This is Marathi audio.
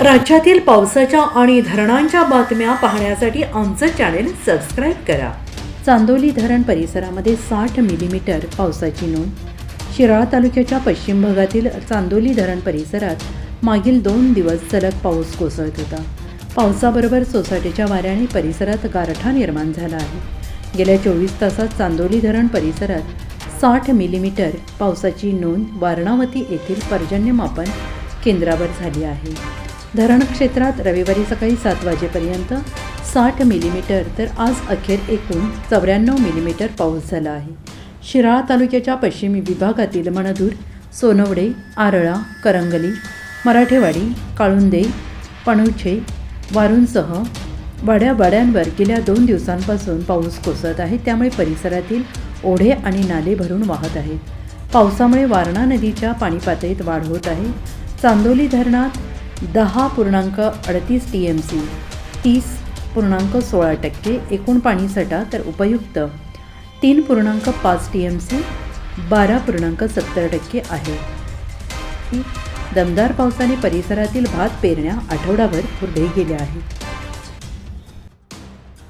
राज्यातील पावसाच्या आणि धरणांच्या बातम्या पाहण्यासाठी आमचं चॅनेल सबस्क्राईब करा. चांदोली धरण परिसरामध्ये साठ मिलीमीटर पावसाची नोंद. शिराळा तालुक्याच्या पश्चिम भागातील चांदोली धरण परिसरात मागील दोन दिवस सलग पाऊस कोसळत होता. पावसाबरोबर सोसायटीच्या वाऱ्याने परिसरात गारठा निर्माण झाला आहे. गेल्या चोवीस तासात चांदोली धरण परिसरात साठ मिलीमीटर पावसाची नोंद वारणावती येथील पर्जन्यमापन केंद्रावर झाली आहे. धरण क्षेत्रात रविवारी सकाळी सात वाजेपर्यंत साठ मिलीमीटर तर आज अखेर एकूण चौऱ्याण्णव मिलीमीटर पाऊस झाला आहे. शिराळा तालुक्याच्या पश्चिमी विभागातील मणदूर सोनवडे आरळा करंगली मराठेवाडी काळुंदे पणुछे वारूंसह वाड्या वाड्यांवर गेल्या दोन दिवसांपासून पाऊस कोसळत आहे. त्यामुळे परिसरातील ओढे आणि नाले भरून वाहत आहेत. पावसामुळे वारणा नदीच्या पाणी पातळीत वाढ होत आहे. चांदोली धरणात दहा पूर्णांक अडतीस टी एम सी तीस पूर्णांक सोळा टक्के एकूण पाणीसाठा तर उपयुक्त. तीन पूर्णांक पाच टी एम सी बारा पूर्णांक सत्तर टक्के आहे. दमदार पावसाने परिसरातील भात पेरण्या आठवडाभर पुढे गेल्या आहेत.